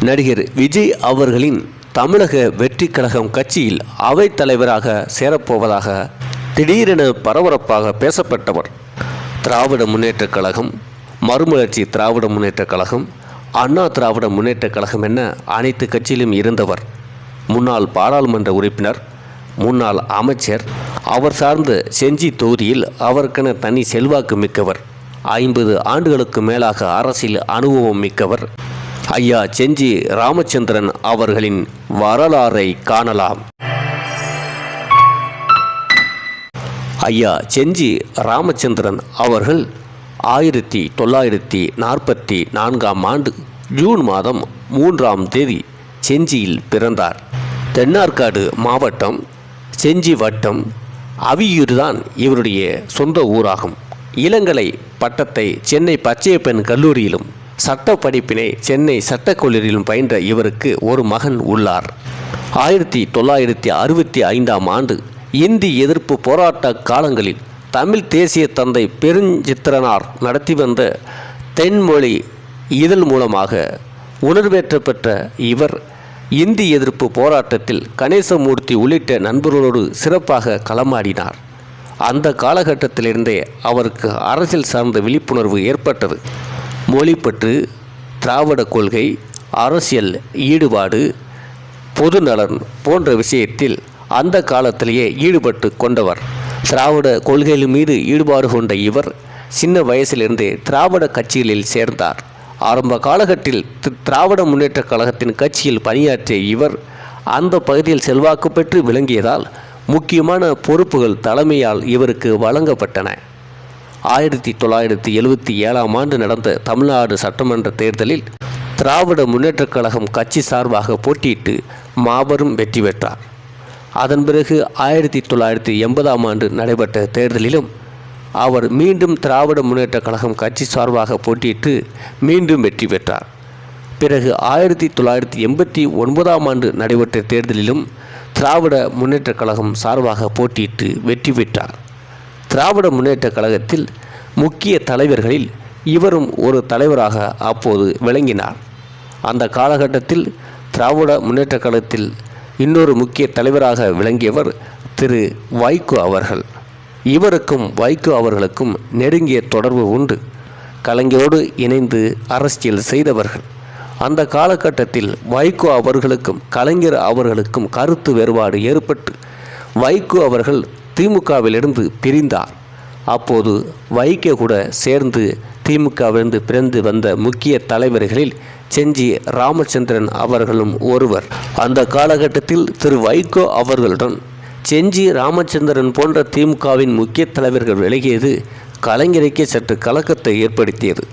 நடிகர் விஜய் அவர்களின் தமிழக வெற்றி கழகம் கட்சியில் அவைத் தலைவராக சேரப்போவதாக திடீரென பரபரப்பாக பேசப்பட்டவர். திராவிட முன்னேற்றக் கழகம் மறுமலர்ச்சி திராவிட முன்னேற்றக் கழகம் அண்ணா திராவிட முன்னேற்றக் கழகம் என அனைத்து கட்சியிலும் இருந்தவர். முன்னாள் பாராளுமன்ற உறுப்பினர் முன்னாள் அமைச்சர் அவர் சார்ந்த செஞ்சி தொகுதியில் அவருக்கென தனி செல்வாக்கு மிக்கவர். ஐம்பது ஆண்டுகளுக்கு மேலாக அரசியல் அனுபவம் மிக்கவர். ஐயா செஞ்சி ராமச்சந்திரன் அவர்களின் வரலாறை காணலாம். ஐயா செஞ்சி ராமச்சந்திரன் அவர்கள் ஆயிரத்தி தொள்ளாயிரத்தி நாற்பத்தி நான்காம் ஆண்டு ஜூன் மாதம் மூன்றாம் தேதி செஞ்சியில் பிறந்தார். தென்னார்காடு மாவட்டம் செஞ்சி வட்டம் அவியூர்தான் இவருடைய சொந்த ஊராகும். இளங்கலை பட்டத்தை சென்னை பச்சையப்பன் கல்லூரியிலும் சட்ட படிப்பினை சென்னை சட்டக்கல்லூரியிலும் பயின்ற இவருக்கு ஒரு மகன் உள்ளார். ஆயிரத்தி தொள்ளாயிரத்தி அறுபத்தி ஐந்தாம் ஆண்டு இந்தி எதிர்ப்பு போராட்ட காலங்களில் தமிழ் தேசிய தந்தை பெருஞ்சித்திரனார் நடத்தி வந்த தென்மொழி இதழ் மூலமாக உணர்வேற்ற பெற்ற இவர் இந்தி எதிர்ப்பு போராட்டத்தில் கணேசமூர்த்தி உள்ளிட்ட நண்பர்களோடு சிறப்பாக களமாடினார். அந்த காலகட்டத்திலிருந்தே அவருக்கு அரசியல் சார்ந்த விழிப்புணர்வு ஏற்பட்டது. மொழிப்பற்று திராவிட கொள்கை அரசியல் ஈடுபாடு பொதுநலன் போன்ற விஷயத்தில் அந்த காலத்திலேயே ஈடுபட்டு கொண்டவர். திராவிட கொள்கைகள் மீது ஈடுபாடு கொண்ட இவர் சின்ன வயசிலிருந்தே திராவிட கட்சிகளில் சேர்ந்தார். ஆரம்ப காலகட்டத்தில் தி- திராவிட முன்னேற்றக் கழகத்தின் கட்சியில் பணியாற்றிய இவர் அந்த பகுதியில் செல்வாக்கு பெற்று விளங்கியதால் முக்கியமான பொறுப்புகள் தலைமையால் இவருக்கு வழங்கப்பட்டன. ஆயிரத்தி தொள்ளாயிரத்தி எழுபத்தி ஏழாம் ஆண்டு நடந்த தமிழ்நாடு சட்டமன்ற தேர்தலில் திராவிட முன்னேற்றக் கழகம் கட்சி சார்பாக போட்டியிட்டு மாபெரும் வெற்றி பெற்றார். அதன் பிறகு ஆயிரத்தி தொள்ளாயிரத்தி எண்பதாம் ஆண்டு நடைபெற்ற தேர்தலிலும் அவர் மீண்டும் திராவிட முன்னேற்றக் கழகம் கட்சி சார்பாக போட்டியிட்டு மீண்டும் வெற்றி பெற்றார். பிறகு ஆயிரத்தி தொள்ளாயிரத்தி எண்பத்தி ஒன்பதாம் ஆண்டு நடைபெற்ற தேர்தலிலும் திராவிட முன்னேற்றக் கழகம் சார்பாக போட்டியிட்டு வெற்றி பெற்றார். திராவிட முன்னேற்ற கழகத்தில் முக்கிய தலைவர்களில் இவரும் ஒரு தலைவராக அப்போது விளங்கினார். அந்த காலகட்டத்தில் திராவிட முன்னேற்ற கழகத்தில் இன்னொரு முக்கிய தலைவராக விளங்கியவர் திரு வைகோ அவர்கள். இவருக்கும் வைகோ அவர்களுக்கும் நெருங்கிய தொடர்பு உண்டு. கலைஞரோடு இணைந்து அரசியல் செய்தவர்கள். அந்த காலகட்டத்தில் வைகோ அவர்களுக்கும் கலைஞர் அவர்களுக்கும் கருத்து வேறுபாடு ஏற்பட்டு வைகோ அவர்கள் திமுகவிலிருந்து பிரிந்தார். அப்போது வைகோ கூட சேர்ந்து திமுகவிலிருந்து பிறந்து வந்த முக்கிய தலைவர்களில் செஞ்சி ராமச்சந்திரன் அவர்களும் ஒருவர். அந்த காலகட்டத்தில் திரு வைகோ அவர்களுடன் செஞ்சி ராமச்சந்திரன் போன்ற திமுகவின் முக்கிய தலைவர்கள் விலகியது கலைஞருக்கே சற்று கலக்கத்தை ஏற்படுத்தியது.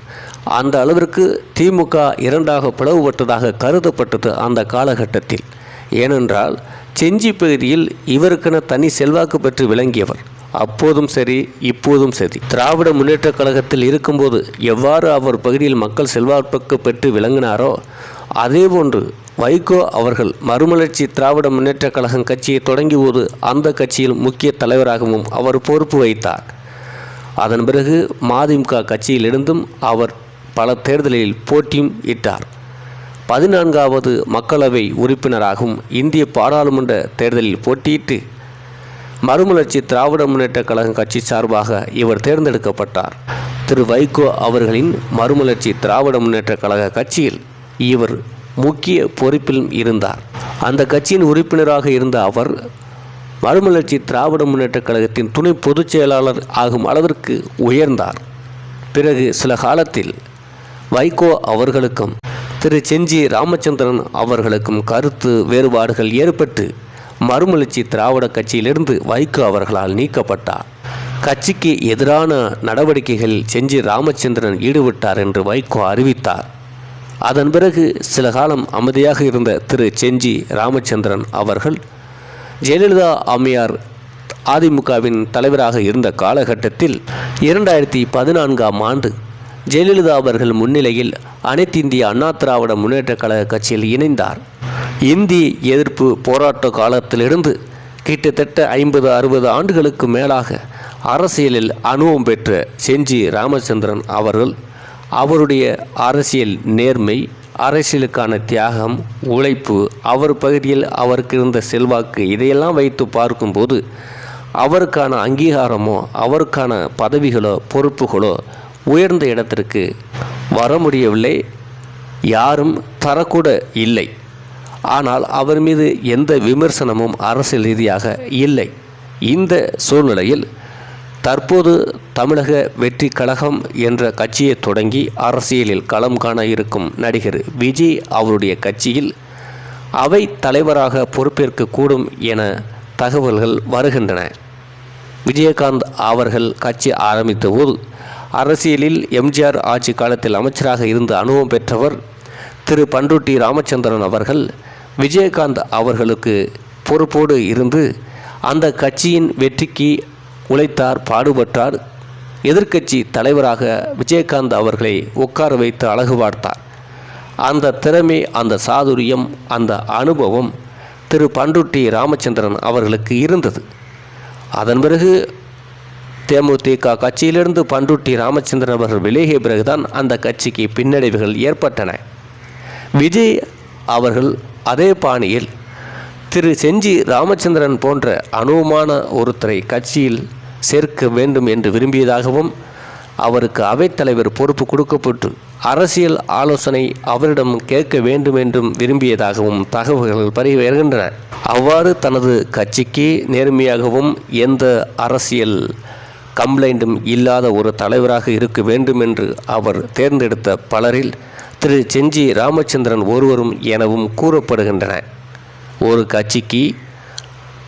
அந்த அளவிற்கு திமுக இரண்டாக பிளவுபட்டதாக கருதப்பட்டது அந்த காலகட்டத்தில். ஏனென்றால் செஞ்சி பகுதியில் இவருக்கென தனி செல்வாக்கு பெற்று விளங்கியவர். அப்போதும் சரி இப்போதும் சரி. திராவிட முன்னேற்றக் கழகத்தில் இருக்கும்போது எவ்வாறு அவர் பகுதியில் மக்கள் செல்வாக்கு பெற்று விளங்கினாரோ அதேபோன்று வைகோ அவர்கள் மறுமலர்ச்சி திராவிட முன்னேற்றக் கழகம் கட்சியை தொடங்கியபோது அந்த கட்சியில் முக்கிய தலைவராகவும் அவர் பொறுப்பு வைத்தார் அதன் பிறகு மதிமுக கட்சியிலிருந்தும் அவர் பல தேர்தலில் போட்டியும் இட்டார். பதினான்காவது மக்களவை உறுப்பினராகவும் இந்திய பாராளுமன்ற தேர்தலில் போட்டியிட்டு மறுமலர்ச்சி திராவிட முன்னேற்றக் கழகம் கட்சி சார்பாக இவர் தேர்ந்தெடுக்கப்பட்டார். திரு வைகோ அவர்களின் மறுமலர்ச்சி திராவிட முன்னேற்றக் கழக கட்சியில் இவர் முக்கிய பொறுப்பிலும் இருந்தார். அந்த கட்சியின் உறுப்பினராக இருந்த அவர் மறுமலர்ச்சி திராவிட முன்னேற்ற கழகத்தின் துணை பொதுச் செயலாளர் ஆகும் அளவிற்கு உயர்ந்தார். பிறகு சில காலத்தில் வைகோ அவர்களுக்கும் திரு செஞ்சி ராமச்சந்திரன் அவர்களுக்கும் கருத்து வேறுபாடுகள் ஏற்பட்டு மறுமலர்ச்சி திராவிட கட்சியிலிருந்து வைகோ அவர்களால் நீக்கப்பட்டார். கட்சிக்கு எதிரான நடவடிக்கைகளில் செஞ்சி ராமச்சந்திரன் ஈடுபட்டார் என்று வைகோ அறிவித்தார். அதன் பிறகு சில காலம் அமைதியாக இருந்த திரு செஞ்சி ராமச்சந்திரன் அவர்கள் ஜெயலலிதா அம்மையார் அதிமுகவின் தலைவராக இருந்த காலகட்டத்தில் இரண்டாயிரத்தி பதினான்காம் ஆண்டு ஜெயலலிதா அவர்கள் முன்னிலையில் அனைத்து இந்திய அண்ணா திராவிட முன்னேற்ற கழக கட்சியில் இணைந்தார். இந்தி எதிர்ப்பு போராட்ட காலத்திலிருந்து கிட்டத்தட்ட ஐம்பது அறுபது ஆண்டுகளுக்கு மேலாக அரசியலில் அனுபவம் பெற்ற செஞ்சி ராமச்சந்திரன் அவர்கள் அவருடைய அரசியல் நேர்மை அரசியலுக்கான தியாகம் உழைப்பு அவர் பகுதியில் அவருக்கு இருந்த செல்வாக்கு இதையெல்லாம் வைத்து பார்க்கும்போது அவருக்கான அங்கீகாரமோ அவருக்கான பதவிகளோ பொறுப்புகளோ உயர்ந்த இடத்திற்கு வர முடியவில்லை. யாரும் தரக்கூட இல்லை. ஆனால் அவர் மீது எந்த விமர்சனமும் அரசியல் ரீதியாக இல்லை. இந்த சூழ்நிலையில் தற்போது தமிழக வெற்றி கழகம் என்ற கட்சியை தொடங்கி அரசியலில் களம் காண இருக்கும் நடிகர் விஜய் அவருடைய கட்சியில் அவை தலைவராக பொறுப்பேற்கக்கூடும் என தகவல்கள் வருகின்றன. விஜயகாந்த் அவர்கள் கட்சி ஆரம்பித்த போது அரசியலில் எம்ஜிஆர் ஆட்சி காலத்தில் அமைச்சராக இருந்து அனுபவம் பெற்றவர் திரு பண்ருட்டி ராமச்சந்திரன் அவர்கள் விஜயகாந்த் அவர்களுக்கு பொறுப்போடு இருந்து அந்த கட்சியின் வெற்றிக்கு உழைத்தார் பாடுபட்டார். எதிர்க்கட்சி தலைவராக விஜயகாந்த் அவர்களை உட்கார வைத்து அழகு பார்த்தார். அந்த திறமை அந்த சாதுரியம் அந்த அனுபவம் திரு பண்ருட்டி ராமச்சந்திரன் அவர்களுக்கு இருந்தது. அதன் பிறகு தேமுதிக கட்சியிலிருந்து பண்ருட்டி ராமச்சந்திரன் அவர்கள் விலகிய பிறகுதான் அந்த கட்சிக்கு பின்னடைவுகள் ஏற்பட்டன. விஜய் அவர்கள் அதே பாணியில் திரு செஞ்சி ராமச்சந்திரன் போன்ற அனுபவமான ஒருத்தரை கட்சியில் சேர்க்க வேண்டும் என்று விரும்பியதாகவும் அவருக்கு அவைத்தலைவர் பொறுப்பு கொடுக்கப்பட்டு அரசியல் ஆலோசனை அவரிடம் கேட்க வேண்டும் என்றும் விரும்பியதாகவும் தகவல்கள் பரவி வருகின்றன. அவ்வாறு தனது கட்சிக்கு நேர்மையாகவும் எந்த அரசியல் கம்ப்ளைண்ட்டும் இல்லாத ஒரு தலைவராக இருக்க வேண்டும் என்று அவர் தேர்ந்தெடுத்த பலரில் திரு செஞ்சி ராமச்சந்திரன் ஒருவரும் எனவும் கூறப்படுகின்றன. ஒரு கட்சிக்கு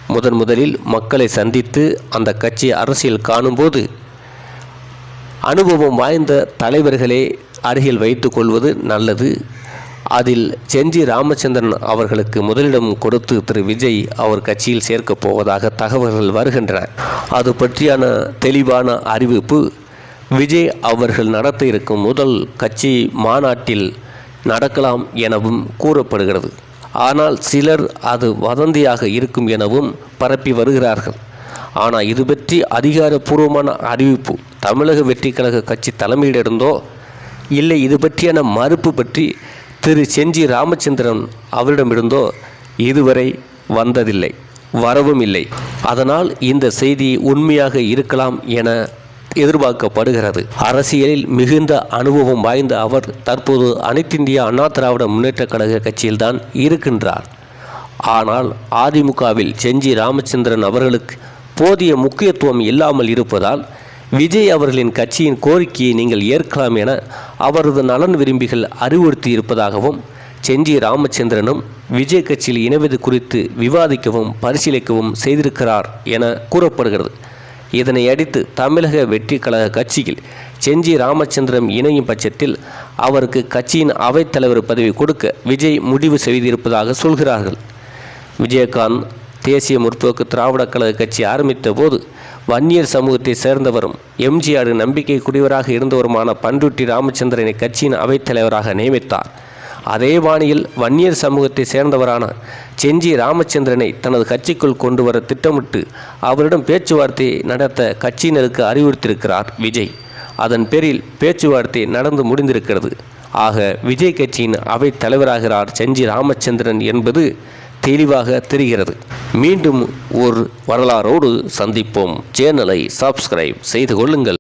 முதன் முதலில் மக்களை சந்தித்து அந்த கட்சி அரசியல் காணும்போது அனுபவம் வாய்ந்த தலைவர்களே அருகில் வைத்துக்கொள்வது நல்லது. அதில் செஞ்சி ராமச்சந்திரன் அவர்களுக்கு முதலிடம் கொடுத்து திரு விஜய் அவர் கட்சியில் சேர்க்கப் போவதாக தகவல்கள் வருகின்றன. அது பற்றியான தெளிவான அறிவிப்பு விஜய் அவர்கள் நடத்த இருக்கும் முதல் கட்சி மாநாட்டில் நடக்கலாம் எனவும் கூறப்படுகிறது. ஆனால் சிலர் அது வதந்தியாக இருக்கும் எனவும் பரப்பி வருகிறார்கள். ஆனால் இது பற்றி அதிகாரப்பூர்வமான அறிவிப்பு தமிழக வெற்றி கழக கட்சி தலைமையிலிருந்தோ இல்லை இது பற்றியான மறுப்பு பற்றி திரு செஞ்சி ராமச்சந்திரன் அவரிடமிருந்தோ இதுவரை வந்ததில்லை வரவும் இல்லை. அதனால் இந்த செய்தி உண்மையாக இருக்கலாம் என எதிர்பார்க்கப்படுகிறது. அரசியலில் மிகுந்த அனுபவம் வாய்ந்த அவர் தற்போது அனைத்திந்திய அண்ணா திராவிட முன்னேற்றக் கழக கட்சியில்தான் இருக்கின்றார். ஆனால் அதிமுகவில் செஞ்சி ராமச்சந்திரன் அவர்களுக்கு போதிய முக்கியத்துவம் இல்லாமல் இருப்பதால் விஜய் அவர்களின் கட்சியின் கோரிக்கையை நீங்கள் ஏற்கலாம் என அவரது நலன் விரும்பிகள் அறிவுறுத்தி இருப்பதாகவும் செஞ்சி ராமச்சந்திரனும் விஜய் கட்சியில் இணைவது குறித்து விவாதிக்கவும் பரிசீலிக்கவும் செய்திருக்கிறார் என கூறப்படுகிறது. இதனை அடுத்து தமிழக வெற்றி கழக கட்சியில் செஞ்சி ராமச்சந்திரன் இணையும் பட்சத்தில் அவருக்கு கட்சியின் அவைத்தலைவர் பதவி கொடுக்க விஜய் முடிவு செய்திருப்பதாக சொல்கிறார்கள். விஜயகாந்த் தேசிய முற்போக்கு திராவிட கழக கட்சி ஆரம்பித்த போது வன்னியர் சமூகத்தை சேர்ந்தவரும் எம்ஜிஆர் நம்பிக்கைக்குரியவராக இருந்தவருமான பண்ருட்டி ராமச்சந்திரனை கட்சியின் அவைத்தலைவராக நியமித்தார். அதே பாணியில் வன்னியர் சமூகத்தை சேர்ந்தவரான செஞ்சி ராமச்சந்திரனை தனது கட்சிக்குள் கொண்டு வர திட்டமிட்டு அவரிடம் பேச்சுவார்த்தை நடத்த கட்சியினருக்கு அறிவுறுத்தியிருக்கிறார் விஜய். அதன் பேரில் பேச்சுவார்த்தை நடந்து முடிந்திருக்கிறது. ஆக விஜய் கட்சியின் அவைத் தலைவராகிறார் செஞ்சி ராமச்சந்திரன் என்பது தெளிவாக தெரிகிறது. மீண்டும் ஒரு வரலாறோடு சந்திப்போம். சேனலை சப்ஸ்கிரைப் செய்து கொள்ளுங்கள்.